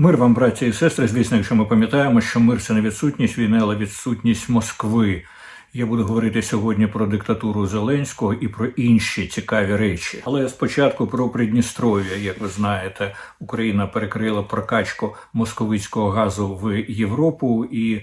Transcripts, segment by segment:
Мир вам, браті і сестри. Звісно, якщо ми пам'ятаємо, що мир це не відсутність війни, але відсутність Москви. Я буду говорити сьогодні про диктатуру Зеленського і про інші цікаві речі. Але спочатку про Придністров'я. Як ви знаєте, Україна перекрила прокачку московицького газу в Європу і.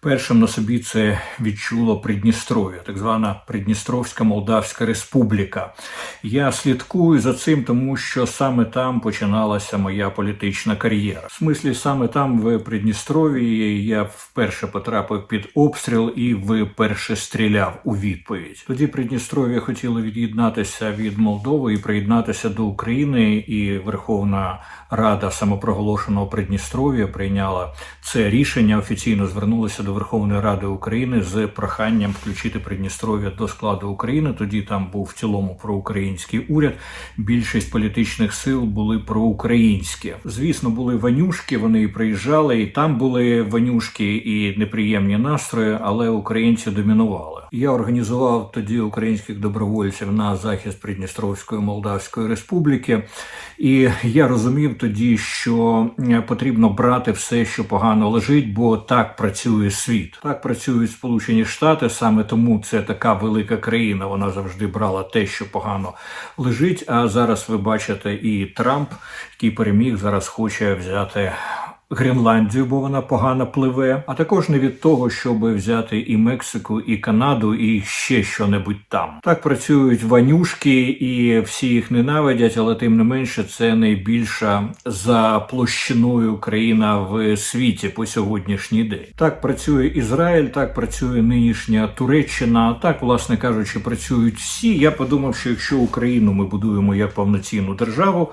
Першим на собі це відчуло Придністров'я, так звана Придністровська Молдавська Республіка. Я слідкую за цим, тому що саме там починалася моя політична кар'єра. В смислі, саме там, в Придністров'ї, я вперше потрапив під обстріл і вперше стріляв у відповідь. Тоді Придністров'я хотіло від'єднатися від Молдови і приєднатися до України, і Верховна Рада самопроголошеного Придністров'я прийняла це рішення. Офіційно звернулася до Верховної Ради України з проханням включити Придністров'я до складу України. Тоді там був в цілому проукраїнський уряд. Більшість політичних сил були проукраїнські. Звісно, були ванюшки. Вони і приїжджали, і там були ванюшки і неприємні настрої, але українці домінували. Я організував тоді українських добровольців на захист Придністровської Молдавської Республіки, і я розумів тоді, що потрібно брати все, що погано лежить, бо так працює світ. Так працюють Сполучені Штати. Саме тому це така велика країна. Вона завжди брала те, що погано лежить. А зараз ви бачите, і Трамп, який переміг, зараз хоче взяти. Гренландію, бо вона погано пливе, а також не від того, щоб взяти і Мексику, і Канаду, і ще що-небудь там. Так працюють ванюшки, і всі їх ненавидять, але тим не менше це найбільша за площиною країна в світі по сьогоднішній день. Так працює Ізраїль, так працює нинішня Туреччина. Так, власне кажучи, працюють всі. Я подумав, що якщо Україну ми будуємо як повноцінну державу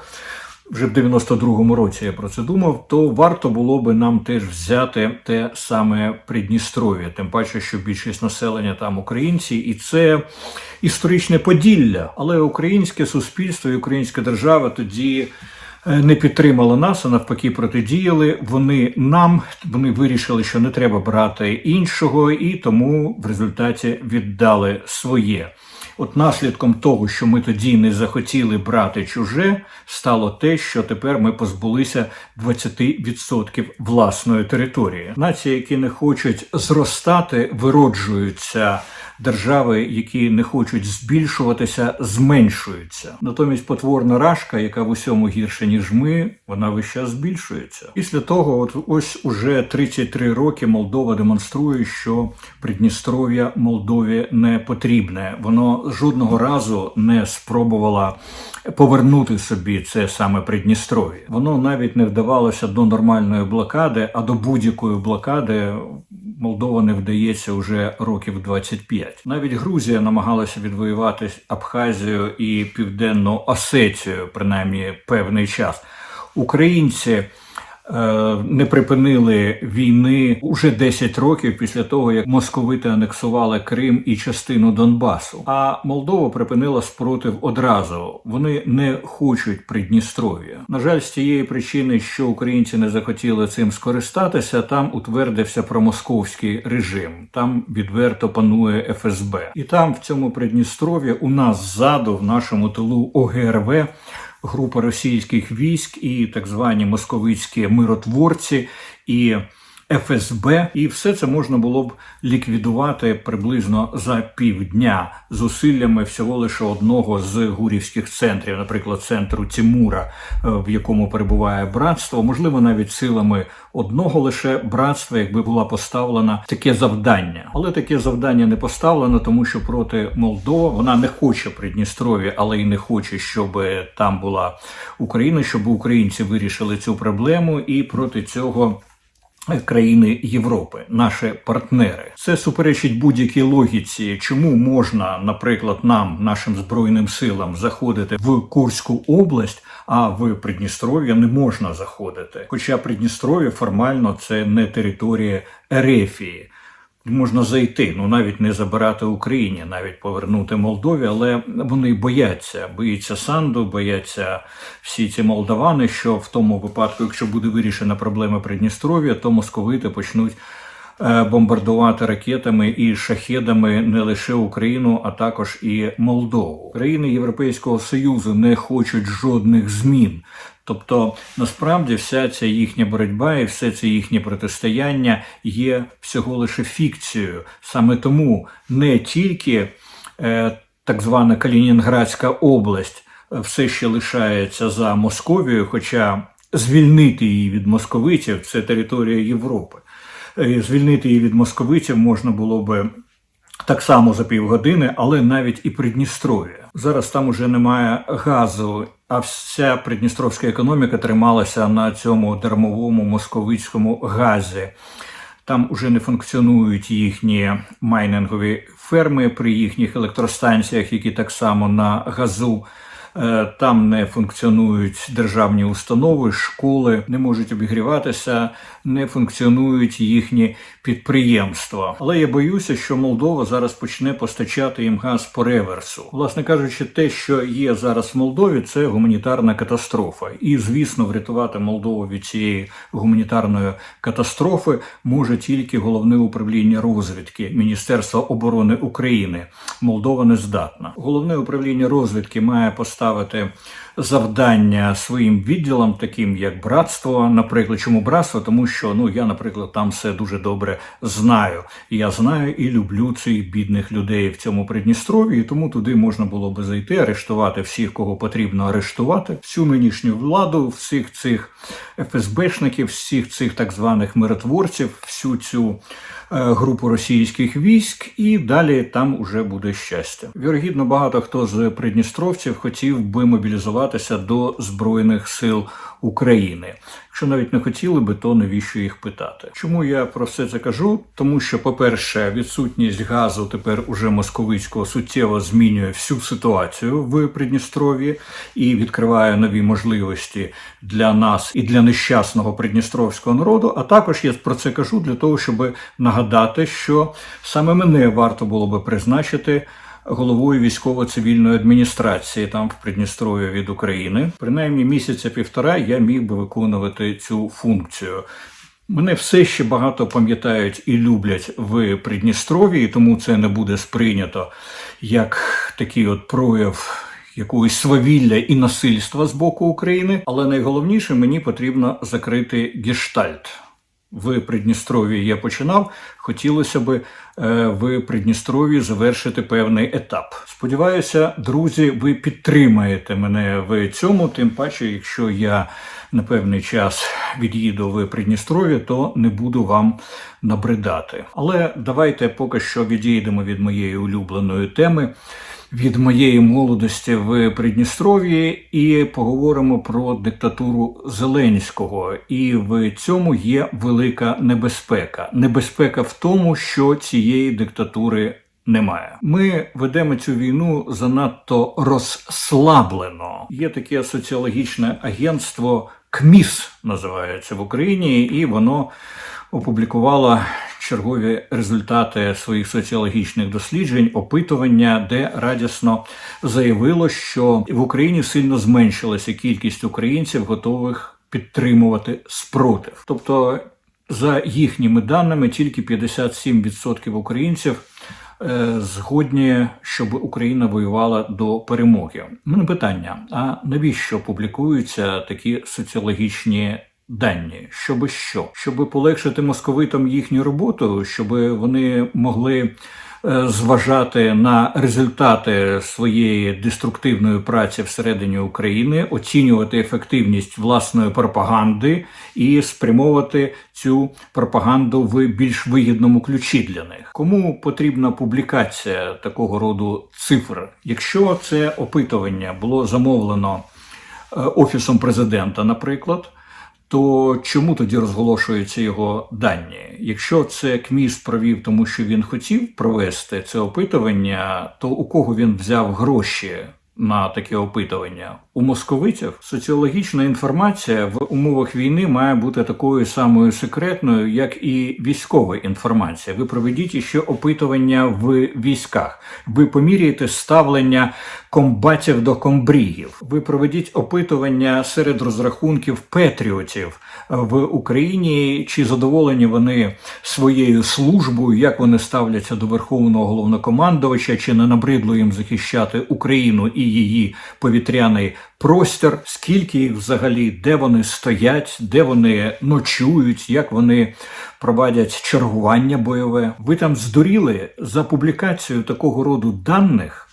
вже в 92-му році я про це думав, то варто було би нам теж взяти те саме Придністров'я, тим паче, що більшість населення там українці, і це історичне Поділля. Але українське суспільство і українська держава тоді. е, Не підтримали нас, а навпаки, протидіяли. Вони нам вони вирішили, що не треба брати іншого, і тому в результаті віддали своє. От наслідком того, що ми тоді не захотіли брати чуже, стало те, що тепер ми позбулися 20% власної території. Нації, які не хочуть зростати, вироджуються. Держави, які не хочуть збільшуватися, зменшуються. Натомість потворна рашка, яка в усьому гірше ніж ми, вона весь час збільшується. Після того, от ось уже 33 роки Молдова демонструє, що Придністров'я Молдові не потрібне. Воно жодного разу не спробувала повернути собі це саме Придністров'я. Воно навіть не вдавалося до нормальної блокади, а до будь-якої блокади Молдова не вдається вже років 25. Навіть Грузія намагалася відвоювати Абхазію і Південну Осетію, принаймні певний час. Українці. Е, Не припинили війни уже 10 років після того, як московити анексували Крим і частину Донбасу. А Молдова припинила спротив одразу. Вони не хочуть Придністров'я. На жаль, з тієї причини, що українці не захотіли цим скористатися, там утвердився промосковський режим. Там відверто панує ФСБ, і там в цьому Придністров'ї у нас ззаду, в нашому тилу ОГРВ група російських військ і так звані московицькі миротворці. І ФСБ, і все це можна було б ліквідувати приблизно за півдня зусиллями всього лише одного з гурівських центрів, наприклад, центру Тімура, е, в якому перебуває братство, можливо, навіть силами одного лише братства, якби була поставлена таке завдання. Але таке завдання не поставлено, тому що проти Молдова вона не хоче Придністров'я, але й не хоче, щоб там була Україна, щоб українці вирішили цю проблему, і проти цього. Країни Європи, наші партнери, це суперечить будь-якій логіці, чому можна, наприклад, нам, нашим збройним силам, заходити в Курську область, а в Придністров'я не можна заходити. Хоча Придністров'я формально це не територія Ерефії. Можна зайти, ну навіть не забирати Україні, навіть повернути Молдові, але вони бояться, боїться Санду, бояться всі ці молдавани, що в тому випадку, якщо буде вирішена проблема Придністров'я, то московити почнуть е, бомбардувати ракетами і шахедами не лише Україну, а також і Молдову. Країни Європейського Союзу не хочуть жодних змін. Тобто, насправді, вся ця їхня боротьба і все це їхнє протистояння є всього лише фікцією. Саме тому не тільки е, так звана Калінінградська область е, все ще лишається за Московією, хоча звільнити її від московитів це територія Європи. Е, Звільнити її від московитів можна було би так само за півгодини, але навіть і Придністров'я. Зараз там уже немає газу, а вся придністровська економіка трималася на цьому дармовому московицькому газі. Там уже не функціонують їхні майнингові ферми при їхніх електростанціях, які так само на газу. Е, Там не функціонують державні установи, школи не можуть обігріватися, не функціонують їхні підприємства. Але я боюся, що Молдова зараз почне постачати їм газ по реверсу. Власне кажучи, те, що є зараз в Молдові, це гуманітарна катастрофа. І, звісно, врятувати Молдову від цієї гуманітарної катастрофи може тільки головне управління розвідки Міністерства оборони України. Молдова не здатна. Головне управління розвідки має поставити estava até завдання своїм відділам, таким як братство. Наприклад, чому братство? Тому що ну я, наприклад, там все дуже добре знаю. Я знаю і люблю цих бідних людей в цьому Придністров'ї, тому туди можна було би зайти, арештувати всіх, кого потрібно арештувати, всю нинішню владу, всіх цих ФСБшників, всіх цих так званих миротворців, всю цю е, групу російських військ, і далі там уже буде щастя. Вірогідно, багато хто з придністровців хотів би мобілізуватися до збройних сил України. Якщо навіть не хотіли би, то навіщо їх питати? Чому я про все це кажу? Тому що, по-перше, відсутність газу тепер уже московицького суттєво змінює всю ситуацію в Придністров'ї і відкриває нові можливості для нас і для нещасного придністровського народу. А також я про це кажу для того, щоб нагадати, що саме мене варто було би призначити головою військово-цивільної адміністрації там в Придністров'ї від України. Принаймні місяця півтора я міг би виконувати цю функцію. Мене все ще багато пам'ятають і люблять в Придністров'ї, і тому це не буде сприйнято як такий от прояв. Якогось свавілля і насильства з боку України, але найголовніше мені потрібно закрити гештальт. В Придністров'ї я починав. Хотілося би е, в Придністров'ї завершити певний етап. Сподіваюся, друзі, ви підтримаєте мене в цьому. Тим паче, якщо я на певний час від'їду в Придністров'я, то не буду вам набридати. Але давайте поки що відійдемо від моєї улюбленої теми від моєї молодості в Придністров'ї і поговоримо про диктатуру Зеленського. І в цьому є велика небезпека. Небезпека в тому, що цієї диктатури. Немає. Ми ведемо цю війну занадто розслаблено. Є таке соціологічне агентство КМІС називається в Україні, і воно опублікувало чергові результати своїх соціологічних досліджень, опитування, де радісно заявило, що в Україні сильно зменшилася кількість українців, готових підтримувати спротив. Тобто, за їхніми даними, тільки 57% українців. е, Згодні, щоб Україна воювала до перемоги. Мене питання: а навіщо публікуються такі соціологічні дані? Щоби що? Щоби полегшити московитам їхню роботу, щоб вони могли е, зважати на результати своєї деструктивної праці всередині України, оцінювати ефективність власної пропаганди і спрямовувати цю пропаганду в більш вигідному ключі для них. Кому потрібна публікація такого роду цифр? Якщо це опитування було замовлено е, офісом президента, наприклад. То чому тоді розголошуються його дані? Якщо це КМІС провів, тому що він хотів провести це опитування, то у кого він взяв гроші на таке опитування? У московитів соціологічна інформація в умовах війни має бути такою самою секретною, як і військова інформація. Ви проведіть іще опитування в військах. Ви поміряєте ставлення комбатів до комбрігів. Ви проведіть опитування серед розрахунків петріотів в Україні, чи задоволені вони своєю службою, як вони ставляться до верховного головнокомандувача, чи не набридло їм захищати Україну і її повітряний простір, скільки їх взагалі, де вони стоять, де вони ночують, як вони проводять чергування бойове. Ви там здуріли за публікацію такого роду даних,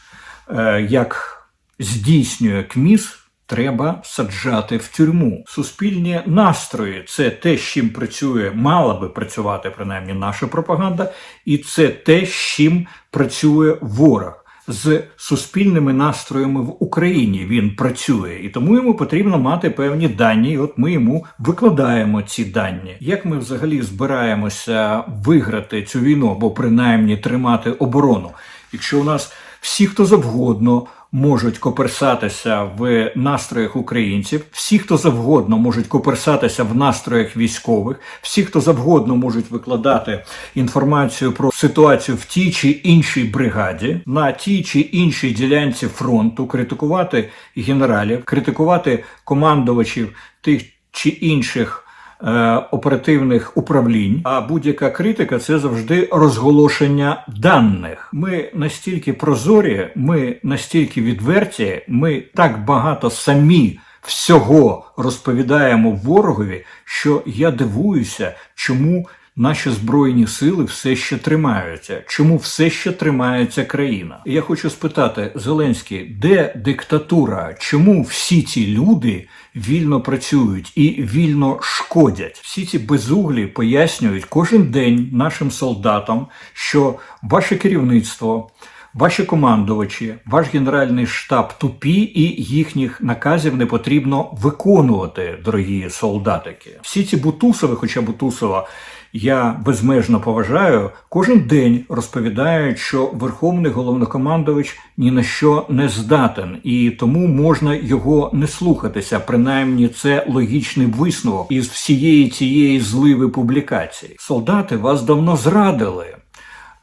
е, як здійснює КМІС. Треба саджати в тюрму. Суспільні настрої це те, з чим працює, мала би працювати принаймні наша пропаганда, і це те, з чим працює ворог. З суспільними настроями в Україні він працює, і тому йому потрібно мати певні дані. І от ми йому викладаємо ці дані. Як ми взагалі збираємося виграти цю війну або принаймні тримати оборону, якщо у нас всі, хто завгодно можуть коперсатися в настроях українців, всі, хто завгодно можуть коперсатися в настроях військових, всі, хто завгодно можуть викладати інформацію про ситуацію в тій чи іншій бригаді, на тій чи іншій ділянці фронту, критикувати генералів, критикувати командувачів тих чи інших. Е, Оперативних управлінь, а будь-яка критика це завжди розголошення даних. Ми настільки прозорі, ми настільки відверті, ми так багато самі всього розповідаємо ворогові, що я дивуюся, чому наші збройні сили все ще тримаються, чому все ще тримається країна. Я хочу спитати Зеленський, де диктатура? Чому всі ці люди вільно працюють і вільно шкодять? Всі ці безуглі пояснюють кожен день нашим солдатам, що ваше керівництво. Ваші командувачі, ваш генеральний штаб тупі, і їхніх наказів не потрібно виконувати, дорогі солдатики. Всі ці бутусови, хоча Бутусова я безмежно поважаю, кожен день розповідають, що верховний головнокомандувач ні на що не здатен, і тому можна його не слухатися. Принаймні, це логічний висновок із всієї цієї зливи публікацій. Солдати вас давно зрадили.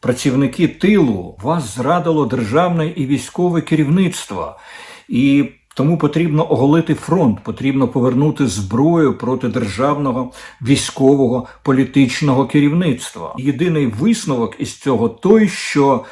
Працівники тилу вас зрадило державне і військове керівництво, і тому потрібно оголити фронт, потрібно повернути зброю проти державного військового політичного керівництва. Єдиний висновок із цього той, що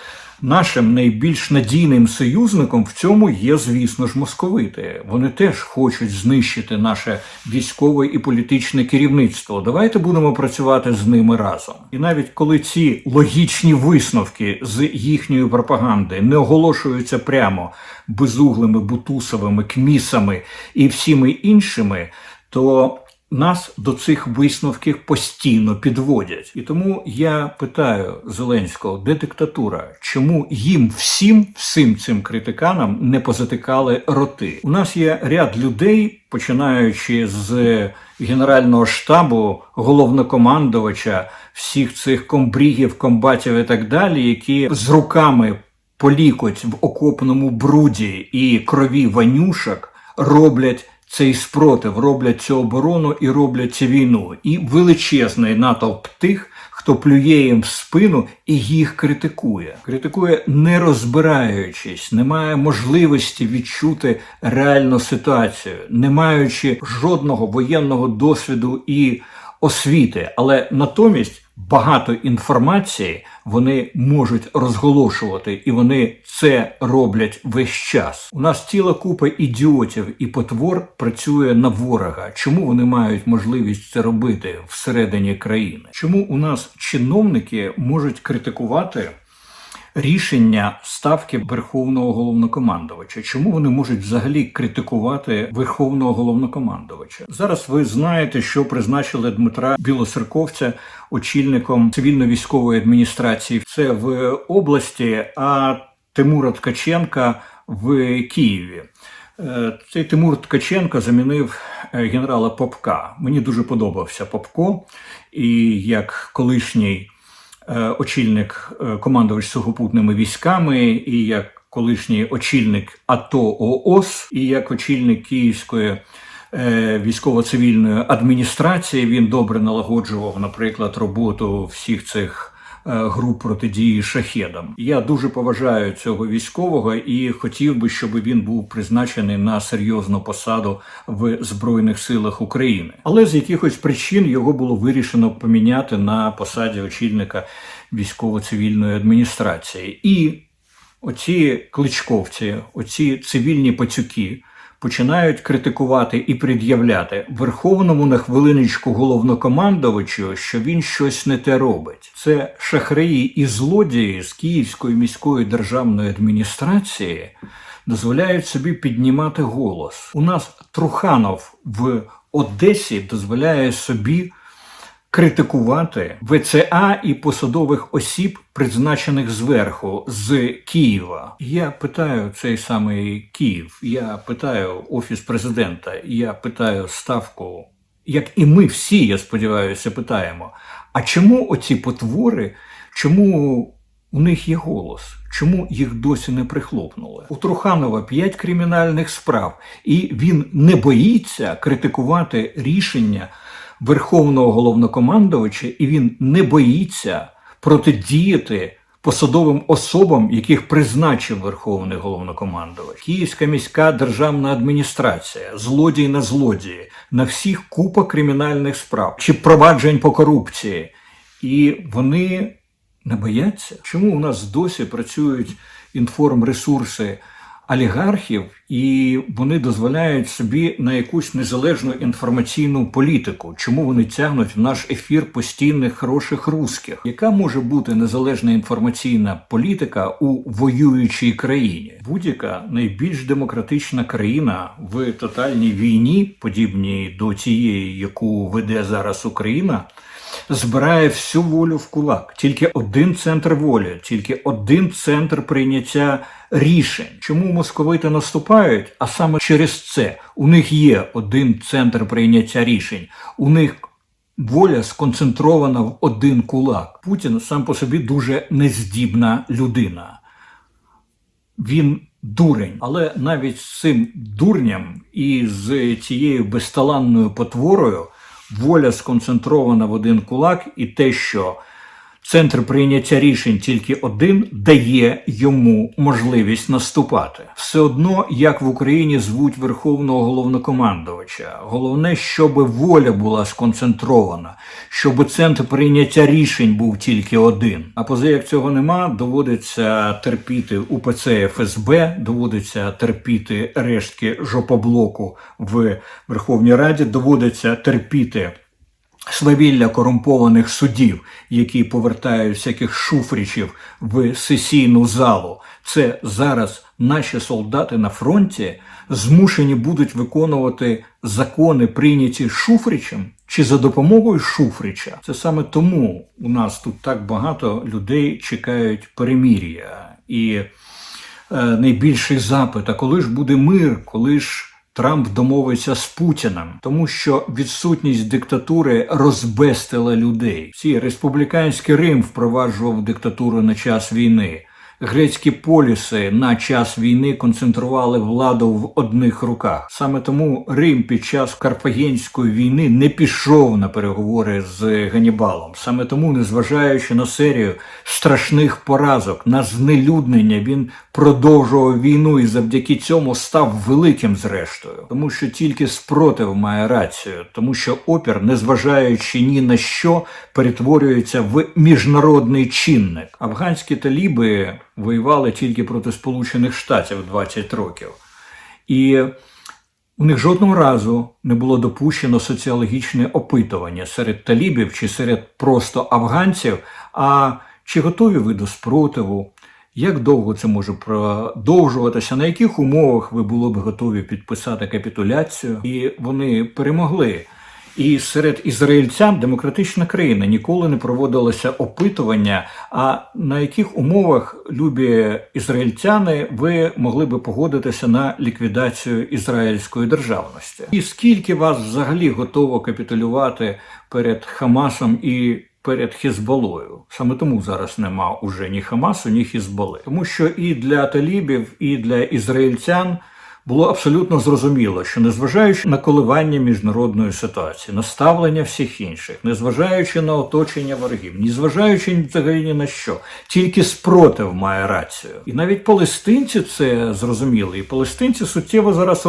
Нашим найбільш надійним союзником в цьому є, звісно ж, московити. Вони теж хочуть знищити наше військове і політичне керівництво. Давайте будемо працювати з ними разом. І навіть коли ці логічні висновки з їхньої пропаганди не оголошуються прямо безуглими, бутусовими, кмісами і всіми іншими, то нас до цих висновків постійно підводять. І тому я питаю Зеленського, де диктатура? Чому їм всім, всім цим критиканам не позатикали роти? У нас є ряд людей, починаючи з Генерального штабу, головнокомандувача, всіх цих комбрігів, комбатів і так далі, які з руками полікоть в окопному бруді і крові ванюшок роблять цей спротив, роблять цю оборону і роблять цю війну. І величезний натовп тих, хто плює їм в спину і їх критикує. Критикує не розбираючись, не має можливості відчути реальну ситуацію, не маючи жодного воєнного досвіду і освіти, але натомість багато інформації вони можуть розголошувати, і вони це роблять весь час. У нас ціла купа ідіотів і потвор працює на ворога. Чому вони мають можливість це робити всередині країни? Чому у нас чиновники можуть критикувати? Рішення ставки верховного головнокомандувача. Чому вони можуть взагалі критикувати верховного головнокомандувача? Зараз ви знаєте, що призначили Дмитра Білоцерковця очільником цивільно-військової адміністрації. Це в області, а Тимура Ткаченка в Києві. Е, Цей Тимур Ткаченко замінив е, генерала Попка. Мені дуже подобався Попко, і як колишній очільник е, командувач сухопутними військами, і як колишній очільник АТО ООС, і як очільник Київської е, військово-цивільної адміністрації він добре налагоджував, наприклад, роботу всіх цих груп протидії шахедам. Я дуже поважаю цього військового і хотів би, щоб він був призначений на серйозну посаду в Збройних силах України. Але з якихось причин його було вирішено поміняти на посаді очільника військово-цивільної адміністрації. І оці кличковці, оці цивільні пацюки починають критикувати і пред'являти верховному на хвилиночку головнокомандувачу, що він щось не те робить. Це шахраї і злодії з Київської міської державної адміністрації дозволяють собі піднімати голос. У нас Труханов в Одесі дозволяє собі критикувати ВЦА і посадових осіб, призначених зверху з Києва. Я питаю цей самий Київ, я питаю офіс президента, я питаю ставку, як і ми всі, я сподіваюся, питаємо. А чому оці потвори? Чому у них є голос? Чому їх досі не прихлопнули? У Труханова п'ять кримінальних справ, і він не боїться критикувати рішення верховного головнокомандувача, і він не боїться протидіяти посадовим особам, яких призначив верховний головнокомандувач. Київська міська державна адміністрація, злодій на злодії, на всіх купа кримінальних справ чи проваджень по корупції. І вони не бояться. Чому у нас досі працюють інформресурси олігархів, і вони дозволяють собі на якусь незалежну інформаційну політику? Чому вони тягнуть в наш ефір постійних хороших русських? Яка може бути незалежна інформаційна політика у воюючій країні? Будь-яка найбільш демократична країна в тотальній війні, подібній до тієї, яку веде зараз Україна збирає всю волю в кулак. Тільки один центр волі, тільки один центр прийняття рішень. Чому московити наступають? А саме через це у них є один центр прийняття рішень. У них воля сконцентрована в один кулак. Путін сам по собі дуже нездібна людина. Він дурень, але навіть з цим дурням і з цією безталанною потворою воля сконцентрована в один кулак, і те, що центр прийняття рішень тільки один, дає йому можливість наступати. Все одно, як в Україні звуть верховного головнокомандувача. Головне, щоб воля була сконцентрована, щоб центр прийняття рішень був тільки один. А поза як цього нема, доводиться терпіти УПЦ ФСБ, доводиться терпіти рештки жопоблоку в Верховній Раді, доводиться терпіти свавілля корумпованих судів, які повертають всяких шуфрічів в сесійну залу. Це зараз наші солдати на фронті змушені будуть виконувати закони, прийняті Шуфричем чи за допомогою Шуфрича. Це саме тому у нас тут так багато людей чекають перемір'я і е, найбільший запит. А коли ж буде мир, коли ж Трамп домовиться з Путіним, тому що відсутність диктатури розбестила людей. Всі республіканський Рим впроваджував диктатуру на час війни. Грецькі поліси на час війни концентрували владу в одних руках. Саме тому Рим під час Карфагенської війни не пішов на переговори з Ганібалом. Саме тому, незважаючи на серію страшних поразок, на знелюднення, він продовжував війну і завдяки цьому став великим зрештою, тому що тільки спротив має рацію, тому що опір, незважаючи ні на що, перетворюється в міжнародний чинник. Афганські таліби воювали тільки проти Сполучених Штатів 20 років. І у них жодного разу не було допущено соціологічне опитування серед талібів чи серед просто афганців. А чи готові ви до спротиву? Як довго це може продовжуватися? На яких умовах ви були б готові підписати капітуляцію? І вони перемогли. І серед ізраїльцям демократична країна ніколи не проводилося опитування. А на яких умовах, любі ізраїльтяни, ви могли би погодитися на ліквідацію ізраїльської державності? І скільки вас взагалі готово капітулювати перед Хамасом і перед Хізбалою? Саме тому зараз нема уже ні Хамасу, ні Хізбали, тому що і для талібів, і для ізраїльтян було абсолютно зрозуміло, що незважаючи на коливання міжнародної ситуації, на ставлення всіх інших, незважаючи на оточення ворогів, незважаючи взагалі ні на що, тільки спротив має рацію. І навіть палестинці це зрозуміли. І палестинці суттєво зараз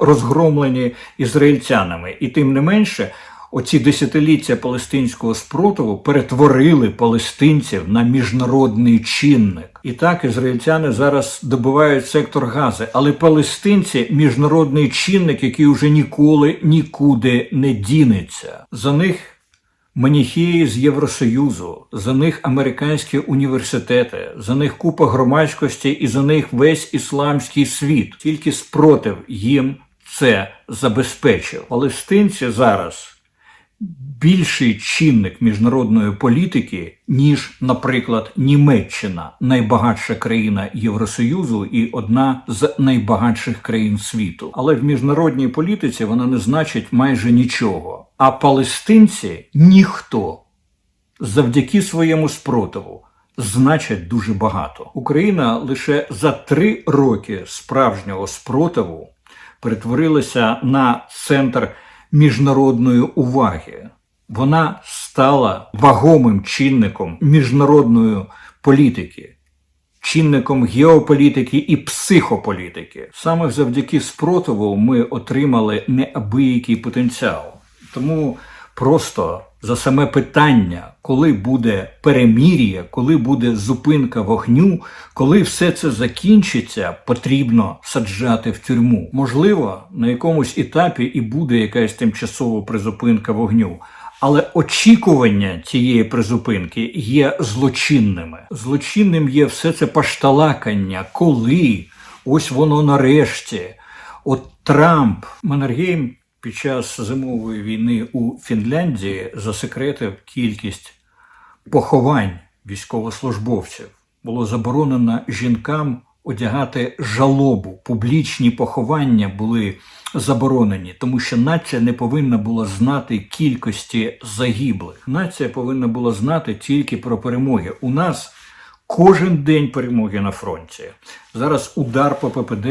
розгромлені ізраїльтянами. І тим не менше, оці десятиліття палестинського спротиву перетворили палестинців на міжнародний чинник. І так ізраїльтяни зараз добивають сектор Гази, але палестинці міжнародний чинник, який уже ніколи нікуди не дінеться. За них маніхеї з Євросоюзу, за них американські університети, за них купа громадськості і за них весь ісламський світ. Тільки спротив їм це забезпечив. Палестинці зараз більший чинник міжнародної політики, ніж, наприклад, Німеччина, найбагатша країна Євросоюзу і одна з найбагатших країн світу. Але в міжнародній політиці вона не значить майже нічого. А палестинці ніхто завдяки своєму спротиву. Значать дуже багато. Україна лише за три роки справжнього спротиву перетворилася на центр міжнародної уваги. Вона стала вагомим чинником міжнародної політики, чинником геополітики і психополітики. Саме завдяки спротиву ми отримали неабиякий потенціал. Тому просто за саме питання, коли буде перемір'я, коли буде зупинка вогню, коли все це закінчиться, потрібно саджати в тюрму. Можливо, на якомусь етапі і буде якась тимчасова призупинка вогню. Але очікування цієї призупинки є злочинними. Злочинним є все це пашталакання, коли ось воно нарешті. От Трамп Маннергейм під час зимової війни у Фінляндії засекретив кількість поховань військовослужбовців. Було заборонено жінкам одягати жалобу. Публічні поховання були заборонені, тому що нація не повинна була знати кількості загиблих. Нація повинна була знати тільки про перемоги. У нас кожен день перемоги на фронті. Зараз удар по ППД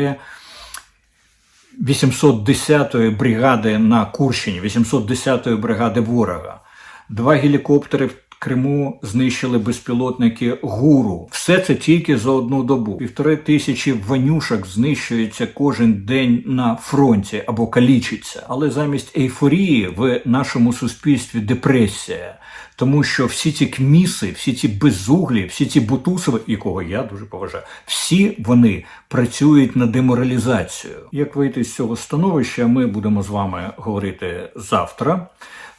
810-ї бригади на Курщині, 810-ї бригади ворога. Два гелікоптери Криму знищили безпілотники гуру. Все це тільки за одну добу. Півтори тисячі ванюшок знищується кожен день на фронті або калічиться. Але замість ейфорії в нашому суспільстві депресія. Тому що всі ці кміси, всі ці безуглі, всі ці бутусови, якого я дуже поважаю, всі вони працюють на деморалізацію. Як вийти з цього становища, ми будемо з вами говорити завтра.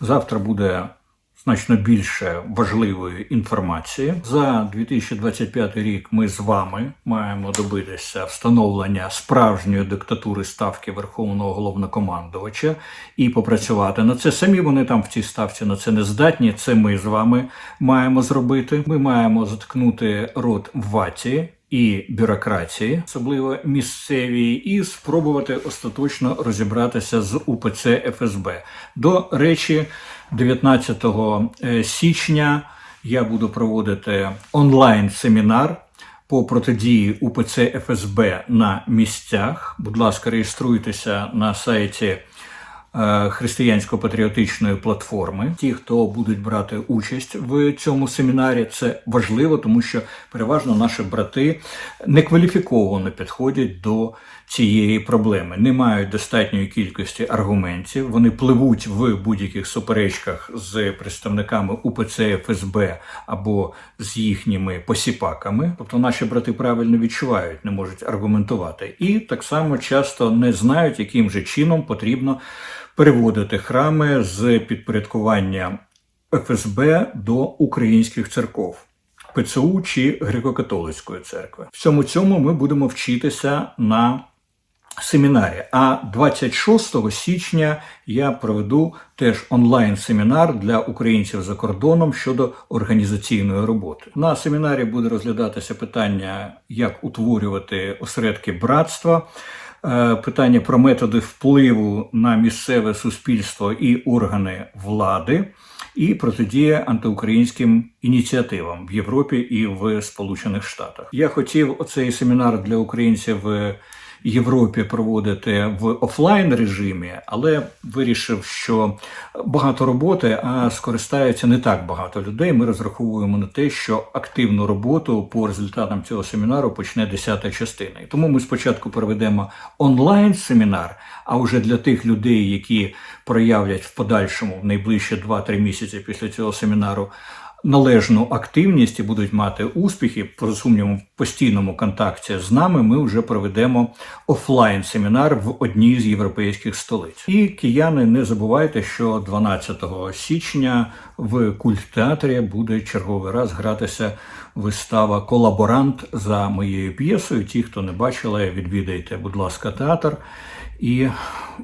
Завтра буде значно більше важливої інформації. За 2025 рік ми з вами маємо добитися встановлення справжньої диктатури ставки Верховного головнокомандувача і попрацювати на це. Самі вони там в цій ставці на це не здатні. Це ми з вами маємо зробити. Ми маємо заткнути рот в ваті. І бюрократії, особливо місцевій, і спробувати остаточно розібратися з УПЦ ФСБ. До речі, 19 січня я буду проводити онлайн-семінар по протидії УПЦ ФСБ на місцях. Будь ласка, реєструйтеся на сайті е, християнсько-патріотичної платформи. Ті, хто будуть брати участь в цьому семінарі, це важливо, тому що переважно наші брати некваліфіковано підходять до цієї проблеми, не мають достатньої кількості аргументів. Вони пливуть в будь-яких суперечках з представниками УПЦ ФСБ або з їхніми посіпаками. Тобто наші брати правильно відчувають, не можуть аргументувати, і так само часто не знають, яким же чином потрібно переводити храми з підпорядкування ФСБ до українських церков. ПЦУ чи греко-католицької церкви. Всьому цьому ми будемо вчитися на семінарі. А 26 січня я проведу теж онлайн-семінар для українців за кордоном щодо організаційної роботи. На семінарі буде розглядатися питання, як утворювати осередки братства. е, Питання про методи впливу на місцеве суспільство і органи влади, і протидія антиукраїнським ініціативам в Європі і в Сполучених Штатах. Я хотів оцей семінар для українців е, Європі проводити в офлайн режимі, але вирішив, що багато роботи, а скористаються не так багато людей. Ми розраховуємо на те, що активну роботу по результатам цього семінару почне 10 частина. І тому ми спочатку проведемо онлайн семінар. А вже для тих людей, які проявлять в подальшому в найближчі 2-3 місяці після цього семінару належну активність і будуть мати успіхи, поза сумнівом, в постійному контакті з нами, ми вже проведемо офлайн семінар в одній з європейських столиць. І кияни, не забувайте, що 12 січня в культтеатрі буде черговий раз гратися вистава Колаборант за моєю п'єсою. Ті, хто не бачили, відвідайте, будь ласка, театр. І,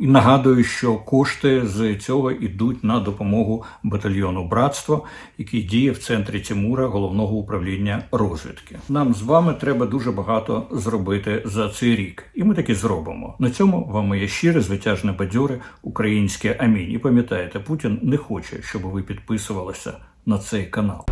і нагадую, що кошти з цього йдуть на допомогу батальйону братство, який діє в центрі Тимура головного управління розвідки. Нам з вами треба дуже багато зробити за цей рік, і ми таки зробимо. На цьому вам моє щире, звитяжне бадьоре українське амінь. І пам'ятаєте, Путін не хоче, щоб ви підписувалися на цей канал.